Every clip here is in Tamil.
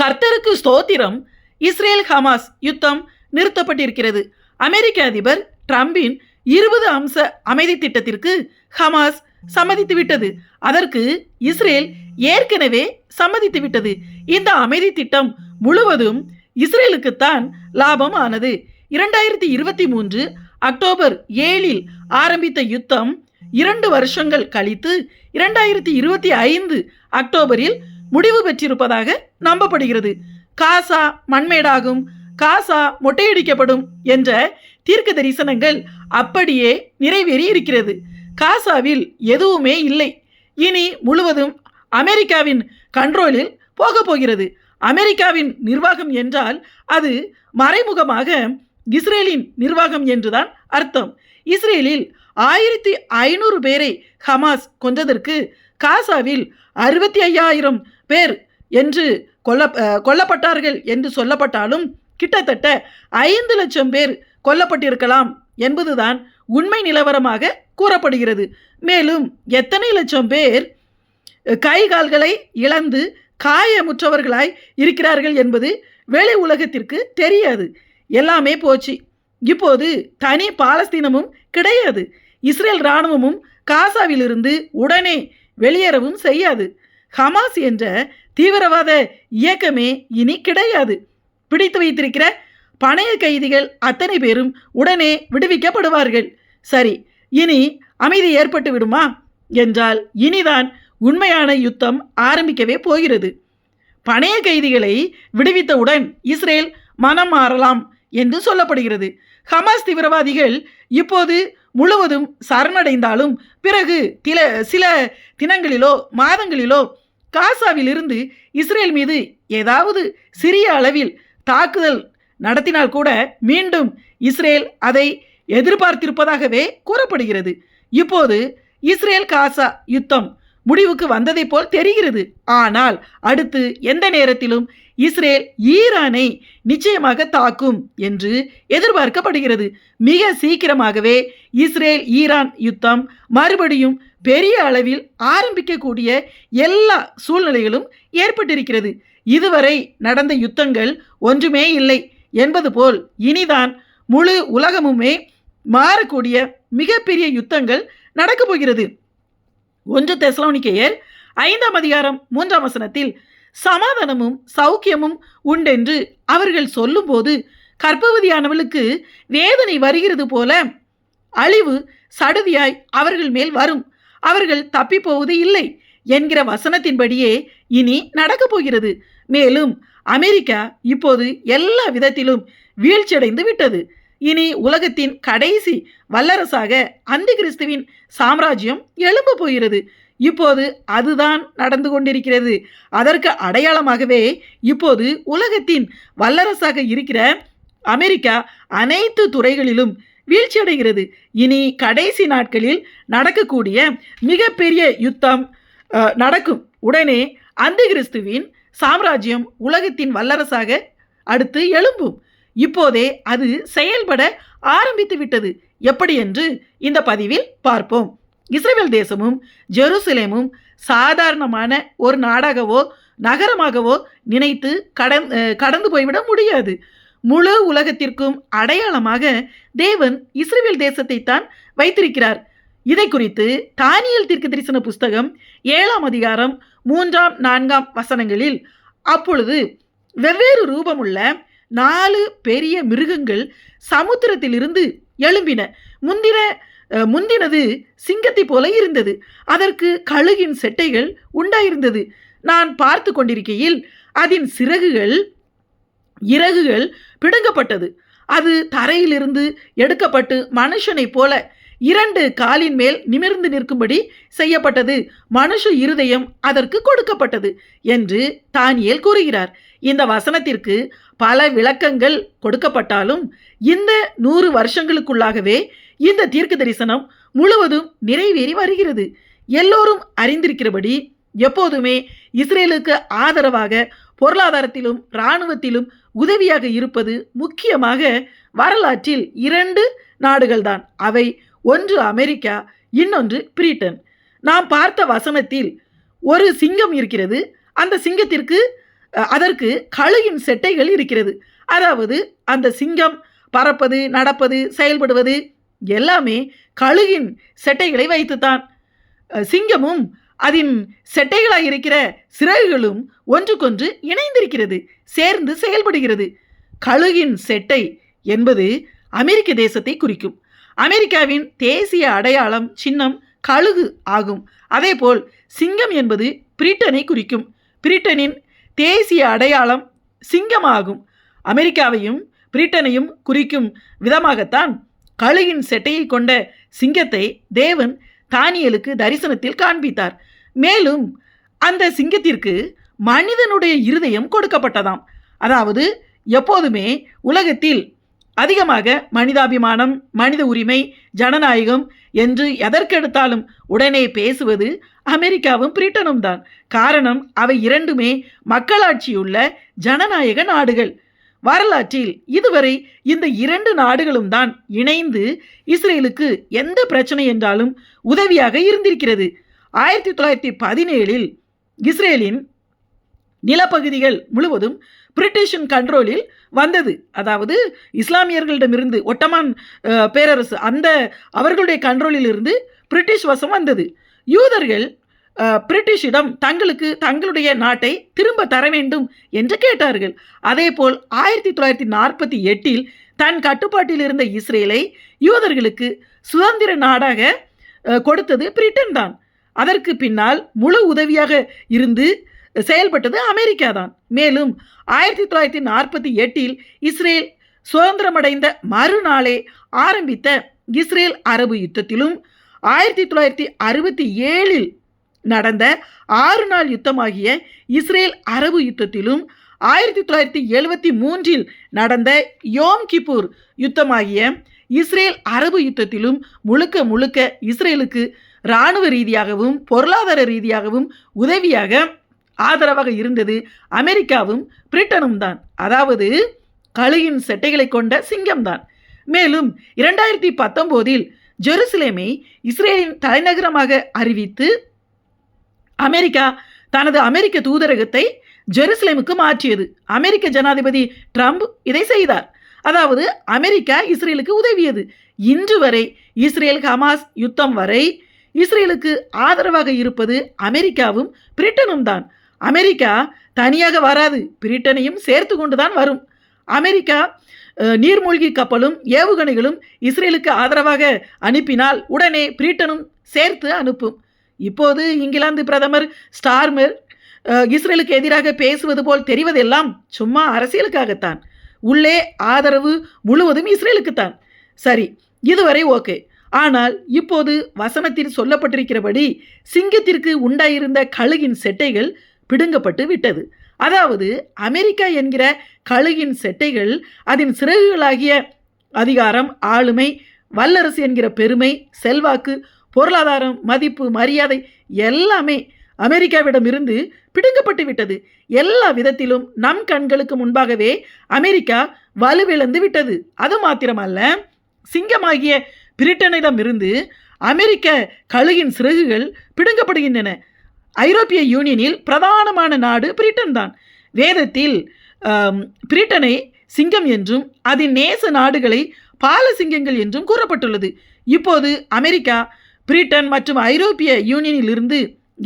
கர்த்தருக்கு ஸ்தோத்திரம். இஸ்ரேல் ஹமாஸ் யுத்தம் நிறுத்தப்பட்டிருக்கிறது. அமெரிக்க அதிபர் ட்ரம்பின் இருபது அம்ச அமைதி திட்டத்திற்கு ஹமாஸ் சம்மதித்து விட்டது அதற்கு இஸ்ரேல் ஏற்கனவே சம்மதித்து விட்டது இந்த அமைதி திட்டம் முழுவதும் இஸ்ரேலுக்குத்தான் லாபம் ஆனது இரண்டாயிரத்தி இருபத்தி மூன்று அக்டோபர் ஏழில் ஆரம்பித்த யுத்தம் இரண்டு வருஷங்கள் கழித்து இரண்டாயிரத்தி இருபத்தி ஐந்து அக்டோபரில் முடிவு பெற்றிருப்பதாக நம்பப்படுகிறது. காசா மண்மேடாகும். காசா மொட்டையடிக்கப்படும் என்ற தீர்க்க தரிசனங்கள் அப்படியே நிறைவேறி இருக்கிறது. காசாவில் எதுவுமே இல்லை. இனி முழுவதும் அமெரிக்காவின் கண்ட்ரோலில் போக போகிறது. அமெரிக்காவின் நிர்வாகம் என்றால் அது மறைமுகமாக இஸ்ரேலின் நிர்வாகம் என்றுதான் அர்த்தம். இஸ்ரேலில் ஆயிரத்தி ஐநூறு பேரை ஹமாஸ் கொன்றதற்கு காசாவில் அறுபத்தி ஐயாயிரம் பேர் என்று கொல்ல கொல்லப்பட்டார்கள் என்று சொல்லப்பட்டாலும் கிட்டத்தட்ட ஐந்து லட்சம் பேர் கொல்லப்பட்டிருக்கலாம் என்பதுதான் உண்மை நிலவரமாக கூறப்படுகிறது. மேலும் எத்தனை லட்சம் பேர் கை கால்களை இழந்து காயமுற்றவர்களாய் இருக்கிறார்கள் என்பது வெளி உலகத்திற்கு தெரியாது. எல்லாமே போச்சு. இப்போது தனி பாலஸ்தீனமும் கிடையாது. இஸ்ரேல் இராணுவமும் காசாவிலிருந்து உடனே வெளியேறவும் செய்யாது. ஹமாஸ் என்ற தீவிரவாத இயக்கமே இனி கிடையாது. பிடித்து வைத்திருக்கிற பணைய கைதிகள் அத்தனை பேரும் உடனே விடுவிக்கப்படுவார்கள். சரி இனி அமைதி ஏற்பட்டு விடுமா? என்றால் இனிதான் உண்மையான யுத்தம் ஆரம்பிக்கவே போகிறது. பணைய கைதிகளை விடுவித்தவுடன் இஸ்ரேல் மனம் மாறலாம் என்று சொல்லப்படுகிறது. ஹமாஸ் தீவிரவாதிகள் இப்போது முழுவதும் சரணடைந்தாலும் பிறகு தில சில தினங்களிலோ மாதங்களிலோ காசாவிலிருந்து இஸ்ரேல் மீது ஏதாவது சிறிய அளவில் தாக்குதல் நடத்தினால் கூட மீண்டும் இஸ்ரேல் அதை எதிர்பார்த்திருப்பதாகவே கூறப்படுகிறது. இப்போது இஸ்ரேல் காசா யுத்தம் முடிவுக்கு வந்ததை போல் தெரிகிறது. ஆனால் அடுத்து எந்த நேரத்திலும் இஸ்ரேல் ஈரானை நிச்சயமாக தாக்கும் என்று எதிர்பார்க்கப்படுகிறது. மிக சீக்கிரமாகவே இஸ்ரேல் ஈரான் யுத்தம் மறுபடியும் பெரிய அளவில் ஆரம்பிக்கக்கூடிய எல்லா சூழ்நிலைகளும் ஏற்பட்டிருக்கிறது. இதுவரை நடந்த யுத்தங்கள் ஒன்றுமே இல்லை என்பது போல் இனிதான் முழு உலகமுமே மாறக்கூடிய மிகப்பெரிய யுத்தங்கள் நடக்கப் போகிறது. ஒன்று தெசலோனிக்கையர் ஐந்தாம் அதிகாரம் மூன்றாம் வசனத்தில் சமாதானமும் சௌக்கியமும் உண்டென்று அவர்கள் சொல்லும்போது கர்ப்பவதியானவளுக்கு வேதனை வருகிறது போல அழிவு சடுதியாய் அவர்கள் மேல் வரும். அவர்கள் தப்பி போவது இல்லை என்கிற வசனத்தின்படியே இனி நடக்கப் போகிறது. மேலும் அமெரிக்கா இப்போது எல்லா விதத்திலும் வீழ்ச்சியடைந்து விட்டது. இனி உலகத்தின் கடைசி வல்லரசாக அந்த கிறிஸ்துவின் சாம்ராஜ்யம் எழும்ப போகிறது. இப்போது அதுதான் நடந்து கொண்டிருக்கிறது. அதற்கு அடையாளமாகவே இப்போது உலகத்தின் வல்லரசாக இருக்கிற அமெரிக்கா அனைத்து துறைகளிலும் வீழ்ச்சியடைகிறது. இனி கடைசி நாட்களில் நடக்கக்கூடிய மிகப்பெரிய யுத்தம் நடக்கும். உடனே அந்த கிறிஸ்துவின் சாம்ராஜ்யம் உலகத்தின் வல்லரசாக அடுத்து எழும்பும். இப்போதே அது செயல்பட ஆரம்பித்து விட்டது. எப்படி என்று இந்த பதிவில் பார்ப்போம். இஸ்ரேல் தேசமும் ஜெருசலேமும் சாதாரணமான ஒரு நாடாகவோ நகரமாகவோ நினைத்து கடந் கடந்து போய்விட முடியாது. முழு உலகத்திற்கும் அடையாளமாக தேவன் இஸ்ரேல் தேசத்தை தான் வைத்திருக்கிறார். இதை குறித்து தானியல் தீர்க்க தரிசன புஸ்தகம் ஏழாம் அதிகாரம் மூன்றாம் நான்காம் வசனங்களில் அப்பொழுது வெவ்வேறு ரூபமுள்ள நாலு பெரிய மிருகங்கள் சமுத்திரத்திலிருந்து எழும்பின. முந்தின முந்தினது சிங்கத்தை போல இருந்தது. அதற்கு கழுகின் செட்டைகள் உண்டாயிருந்தது. நான் பார்த்து கொண்டிருக்கையில் அதன் சிறகுகள் இறகுகள் பிடுங்கப்பட்டது. அது தரையிலிருந்து எடுக்கப்பட்டு மனுஷனைப் போல இரண்டு காலின் மேல் நிமிர்ந்து நிற்கும்படி செய்யப்பட்டது. மனுஷ இருதயம் அதற்கு கொடுக்கப்பட்டது என்று தானியேல் கூறுகிறார். இந்த வசனத்திற்கு பல விளக்கங்கள் கொடுக்கப்பட்டாலும் இந்த நூறு வருஷங்களுக்குள்ளாகவே இந்த தீர்க்க தரிசனம் முழுவதும் நிறைவேறி வருகிறது. எல்லோரும் அறிந்திருக்கிறபடி எப்போதுமே இஸ்ரேலுக்கு ஆதரவாக பொருளாதாரத்திலும் இராணுவத்திலும் உதவியாக இருப்பது முக்கியமாக வரலாற்றில் இரண்டு நாடுகள்தான். அவை ஒன்று அமெரிக்கா இன்னொன்று பிரிட்டன். நாம் பார்த்த வசனத்தில் ஒரு சிங்கம் இருக்கிறது. அந்த சிங்கத்திற்கு அதற்கு கழுகின் செட்டைகள் இருக்கிறது. அதாவது அந்த சிங்கம் பறப்பது நடப்பது செயல்படுவது எல்லாமே கழுகின் செட்டைகளை வைத்துத்தான். சிங்கமும் அதன் செட்டைகளாக இருக்கிற சிறகுகளும் ஒன்றுக்கொன்று இணைந்திருக்கிறது சேர்ந்து செயல்படுகிறது. கழுகின் செட்டை என்பது அமெரிக்க தேசத்தை குறிக்கும். அமெரிக்காவின் தேசிய அடையாளம் சின்னம் கழுகு ஆகும். அதேபோல் சிங்கம் என்பது பிரிட்டனை குறிக்கும். பிரிட்டனின் தேசிய அடையாளம் சிங்கமாகும். அமெரிக்காவையும் பிரிட்டனையும் குறிக்கும் விதமாகத்தான் கழுகின் செட்டையை கொண்ட சிங்கத்தை தேவன் தானியலுக்கு தரிசனத்தில் காண்பித்தார். மேலும் அந்த சிங்கத்திற்கு மனிதனுடைய இருதயம் கொடுக்கப்பட்டதாம். அதாவது எப்போதுமே உலகத்தில் அதிகமாக மனிதாபிமானம் மனித உரிமை ஜனநாயகம் என்று எதற்கெடுத்தாலும் உடனே பேசுவது அமெரிக்காவும் பிரிட்டனும் தான். காரணம் அவை இரண்டுமே மக்களாட்சியுள்ள ஜனநாயக நாடுகள். வரலாற்றில் இதுவரை இந்த இரண்டு நாடுகளும் தான் இணைந்து இஸ்ரேலுக்கு எந்த பிரச்சனை என்றாலும் உதவியாக இருந்திருக்கிறது. ஆயிரத்தி தொள்ளாயிரத்தி பதினேழில் இஸ்ரேலின் நிலப்பகுதிகள் முழுவதும் பிரிட்டிஷின் கண்ட்ரோலில் வந்தது. அதாவது இஸ்லாமியர்களிடமிருந்து ஒட்டமான் பேரரசு அந்த அவர்களுடைய கண்ட்ரோலில் இருந்து பிரிட்டிஷ் வசம் வந்தது. யூதர்கள் பிரிட்டிஷிடம் தங்களுக்கு தங்களுடைய நாட்டை திரும்ப தர வேண்டும் என்று கேட்டார்கள். அதேபோல் ஆயிரத்தி தொள்ளாயிரத்தி நாற்பத்தி எட்டில் தன் கட்டுப்பாட்டில் இருந்த இஸ்ரேலை யூதர்களுக்கு சுதந்திர நாடாக கொடுத்தது பிரிட்டன் தான் அதற்கு பின்னால் முழு உதவியாக இருந்து செயல்பட்டது அமெரிக்கா தான் மேலும் ஆயிரத்தி தொள்ளாயிரத்தி நாற்பத்தி எட்டில் இஸ்ரேல் சுதந்திரமடைந்த மறுநாளே ஆரம்பித்த இஸ்ரேல் அரபு யுத்தத்திலும் ஆயிரத்தி தொள்ளாயிரத்தி அறுபத்தி ஏழில் நடந்த ஆறு நாள் யுத்தமாகிய இஸ்ரேல் அரபு யுத்தத்திலும் ஆயிரத்தி தொள்ளாயிரத்தி எழுபத்தி மூன்றில் நடந்த யோம் கிப்பூர் யுத்தமாகிய இஸ்ரேல் அரபு யுத்தத்திலும் முழுக்க முழுக்க இஸ்ரேலுக்கு இராணுவ ரீதியாகவும் பொருளாதார ரீதியாகவும் உதவியாக ஆதரவாக இருந்தது. அமெரிக்காவும் பிரிட்டனும் தான். அதாவது கழுகின் செட்டைகளை கொண்ட சிங்கம் தான். மேலும் இரண்டாயிரத்தி பத்தொம்போதில் ஜெருசலேமை இஸ்ரேலின் தலைநகரமாக அறிவித்து அமெரிக்கா தனது அமெரிக்க தூதரகத்தை ஜெருசலேமுக்கு மாற்றியது. அமெரிக்க ஜனாதிபதி ட்ரம்ப் இதை செய்தார். அதாவது அமெரிக்கா இஸ்ரேலுக்கு உதவியது. இன்று வரை இஸ்ரேல் ஹமாஸ் யுத்தம் வரை இஸ்ரேலுக்கு ஆதரவாக இருப்பது அமெரிக்காவும் பிரிட்டனும் தான். அமெரிக்கா தனியாக வராது. பிரிட்டனையும் சேர்த்து கொண்டு தான் வரும். அமெரிக்கா நீர்மூழ்கி கப்பலும் ஏவுகணைகளும் இஸ்ரேலுக்கு ஆதரவாக அனுப்பினால் உடனே பிரிட்டனும் சேர்த்து அனுப்பும். இப்போது இங்கிலாந்து பிரதமர் ஸ்டார்மர் இஸ்ரேலுக்கு எதிராக பேசுவது போல் தெரிவதெல்லாம் சும்மா அரசியலுக்காகத்தான். உள்ளே ஆதரவு முழுவதும் இஸ்ரேலுக்குத்தான். சரி இதுவரை ஓகே. ஆனால் இப்போது வசனத்தில் சொல்லப்பட்டிருக்கிறபடி சிங்கத்திற்கு உண்டாயிருந்த கழுகின் செட்டைகள் பிடுங்கப்பட்டு விட்டது. அதாவது அமெரிக்கா என்கிற கழுகின் செட்டைகள் அதன் சிறகுகளாகிய அதிகாரம் ஆளுமை வல்லரசு என்கிற பெருமை செல்வாக்கு பொருளாதாரம் மதிப்பு மரியாதை எல்லாமே அமெரிக்காவிடமிருந்து பிடுங்கப்பட்டு விட்டது. எல்லா விதத்திலும் நம் கண்களுக்கு முன்பாகவே அமெரிக்கா வலுவிழந்து விட்டது. அது மாத்திரமல்ல சிங்கமாகிய பிரிட்டனிடமிருந்து அமெரிக்க கழுகின் சிறகுகள் பிடுங்கப்படுகின்றன. ஐரோப்பிய யூனியனில் பிரதானமான நாடு பிரிட்டன் தான். வேதத்தில் பிரிட்டனை சிங்கம் என்றும் அதன் நேச நாடுகளை பாலசிங்கங்கள் என்றும் கூறப்பட்டுள்ளது. இப்போது அமெரிக்கா பிரிட்டன் மற்றும் ஐரோப்பிய யூனியனிலிருந்து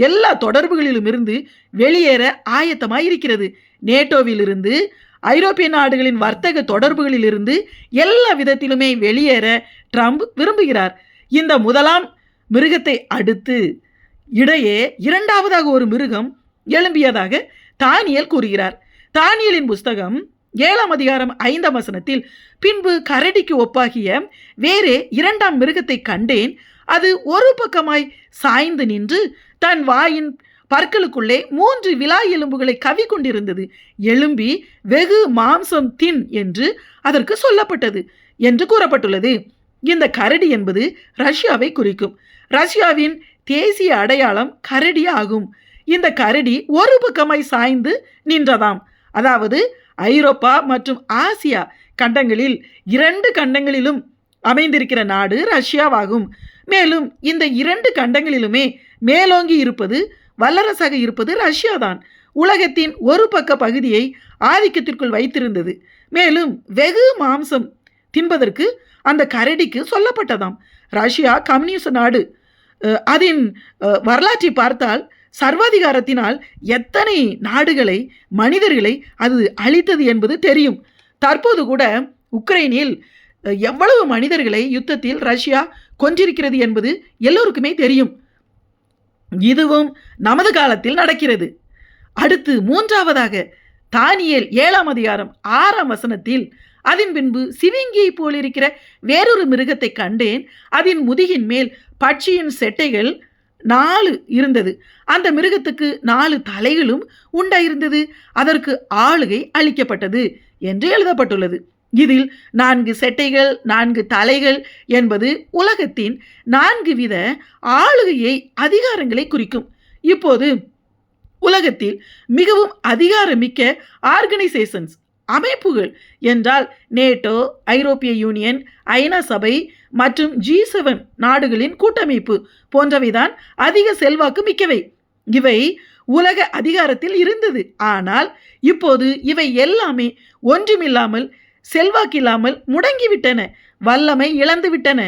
எல்லா தொடர்புகளிலும் இருந்து வெளியேற ஆயத்தமாக இருக்கிறது. நேட்டோவிலிருந்து ஐரோப்பிய நாடுகளின் வர்த்தக தொடர்புகளிலிருந்து எல்லா விதத்திலுமே வெளியேற ட்ரம்ப் விரும்புகிறார். இந்த முதலாம் மிருகத்தை அடுத்து இடையே இரண்டாவதாக ஒரு மிருகம் எழும்பியதாக தானியல் கூறுகிறார். தானியலின் புஸ்தகம் ஏழாம் அதிகாரம் ஐந்தாம் வசனத்தில் பின்பு கரடிக்கு ஒப்பாகிய வேறே இரண்டாம் மிருகத்தை கண்டேன். அது ஒரு பக்கமாய் சாய்ந்து நின்று தன் வாயின் பற்களுக்குள்ளே மூன்று விழா எலும்புகளை கவி கொண்டிருந்தது எலும்பி வெகு மாம்சம் தின் என்று அதற்கு சொல்லப்பட்டது என்று கூறப்பட்டுள்ளது. இந்த கரடி என்பது ரஷ்யாவை குறிக்கும். ரஷ்யாவின் தேசிய அடையாளம் கரடி ஆகும். இந்த கரடி ஒரு பக்கமாய் சாய்ந்து நின்றதாம். அதாவது ஐரோப்பா மற்றும் ஆசியா கண்டங்களில் இரண்டு கண்டங்களிலும் அமைந்திருக்கிற நாடு ரஷ்யாவாகும். மேலும் இந்த இரண்டு கண்டங்களிலுமே மேலோங்கி இருப்பது வல்லரசாக இருப்பது ரஷ்யா தான் உலகத்தின் ஒரு பக்க பகுதியை ஆதிக்கத்திற்குள் வைத்திருந்தது. மேலும் வெகு மாம்சம் தின்பதற்கு அந்த கரடிக்கு சொல்லப்பட்டதாம். ரஷ்யா கம்யூனிஸ்ட் நாடு அதன் வரலாற்றை பார்த்தால் சர்வாதிகாரத்தினால் எத்தனை நாடுகளை மனிதர்களை அது அழித்தது என்பது தெரியும். தற்போது கூட உக்ரைனில் எவ்வளவு மனிதர்களை யுத்தத்தில் ரஷ்யா கொன்றிருக்கிறது என்பது எல்லோருக்குமே தெரியும். இதுவும் நமது காலத்தில் நடக்கிறது. அடுத்து மூன்றாவதாக தானியல் ஏழாம் அதிகாரம் ஆறாம் வசனத்தில் அதன் பின்பு சிவிங்கியை போலிருக்கிற வேறொரு மிருகத்தை கண்டேன். அதன் முதுகின் மேல் பட்சியின் செட்டைகள் நாலு இருந்தது. அந்த மிருகத்துக்கு நாலு தலைகளும் உண்டாயிருந்தது. அதற்கு ஆளுகை அளிக்கப்பட்டது என்று எழுதப்பட்டுள்ளது. இதில் நான்கு செட்டைகள் நான்கு தலைகள் என்பது உலகத்தின் நான்கு வித ஆளுகையை அதிகாரங்களை குறிக்கும். இப்போது உலகத்தில் மிகவும் அதிகாரமிக்க ஆர்கனைசேஷன்ஸ் அமைப்புகள் என்றால் நேட்டோ ஐரோப்பிய யூனியன் ஐநா சபை மற்றும் ஜி செவன் நாடுகளின் கூட்டமைப்பு போன்றவைதான் அதிக செல்வாக்கு மிக்கவை. இவை உலக அதிகாரத்தில் இருந்தது. ஆனால் இப்போது இவை எல்லாமே ஒன்றுமில்லாமல் செல்வாக்கில்லாமல் முடங்கிவிட்டன. வல்லமை இழந்துவிட்டன.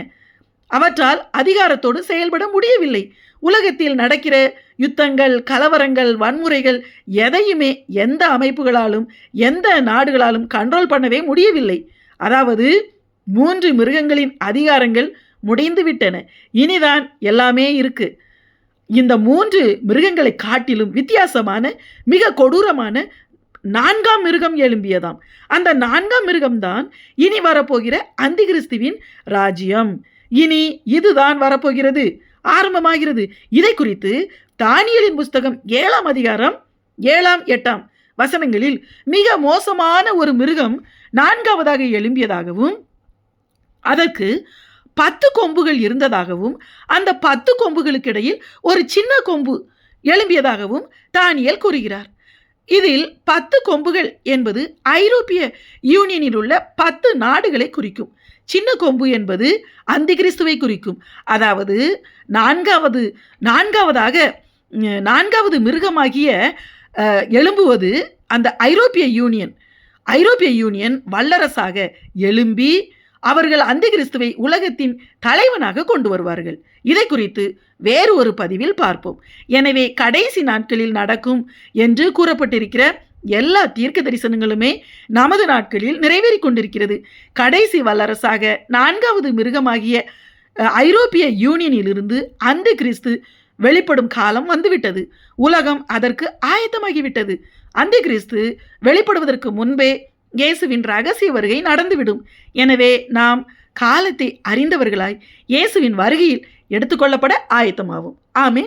அவற்றால் அதிகாரத்தோடு செயல்பட முடியவில்லை. உலகத்தில் நடக்கிற யுத்தங்கள் கலவரங்கள் வன்முறைகள் எதையுமே எந்த அமைப்புகளாலும் எந்த நாடுகளாலும் கண்ட்ரோல் பண்ணவே முடியவில்லை. அதாவது மூன்று மிருகங்களின் அதிகாரங்கள் முடிந்துவிட்டன. இனிதான் எல்லாமே இருக்கு. இந்த மூன்று மிருகங்களை காட்டிலும் வித்தியாசமான மிக கொடூரமான நான்காம் மிருகம் எழும்பியதாம். அந்த நான்காம் மிருகம்தான் இனி வரப்போகிற அந்திகிறிஸ்துவின் ராஜ்யம். இனி இதுதான் வரப்போகிறது. ஆரம்பமாகிறது. இதை குறித்து தானியலின் புஸ்தகம் ஏழாம் அதிகாரம் ஏழாம் எட்டாம் வசனங்களில் மிக மோசமான ஒரு மிருகம் நான்காவதாக எழும்பியதாகவும் அதற்கு பத்து கொம்புகள் இருந்ததாகவும் அந்த பத்து கொம்புகளுக்கு இடையில் ஒரு சின்ன கொம்பு எழும்பியதாகவும் தானியல் கூறுகிறார். இதில் பத்து கொம்புகள் என்பது ஐரோப்பிய யூனியனில் உள்ள பத்து நாடுகளை குறிக்கும். சின்ன கொம்பு என்பது அந்திகிறிஸ்துவை குறிக்கும். அதாவது நான்காவது நான்காவதாக நான்காவது மிருகமாகிய எழும்புவது அந்த ஐரோப்பிய யூனியன். ஐரோப்பிய யூனியன் வல்லரசாக எழும்பி அவர்கள் அந்த கிறிஸ்துவை உலகத்தின் தலைவனாக கொண்டு வருவார்கள். இதை குறித்து வேறு ஒரு பதிவில் பார்ப்போம். எனவே கடைசி நாட்களில் நடக்கும் என்று கூறப்பட்டிருக்கிற எல்லா தீர்க்க தரிசனங்களுமே நமது நாட்களில் நிறைவேறி கொண்டிருக்கிறது. கடைசி வல்லரசாக நான்காவது மிருகமாகிய ஐரோப்பிய யூனியனிலிருந்து அந்த கிறிஸ்து வெளிப்படும் காலம் வந்துவிட்டது. உலகம் அதற்கு ஆயத்தமாகிவிட்டது. அந்த கிறிஸ்து வெளிப்படுவதற்கு முன்பே இயேசுவின் ரகசிய வருகை நடந்துவிடும். எனவே நாம் காலத்தை அறிந்தவர்களாய் இயேசுவின் வருகையில் எடுத்துக்கொள்ளப்பட ஆயத்தமாகும் ஆமே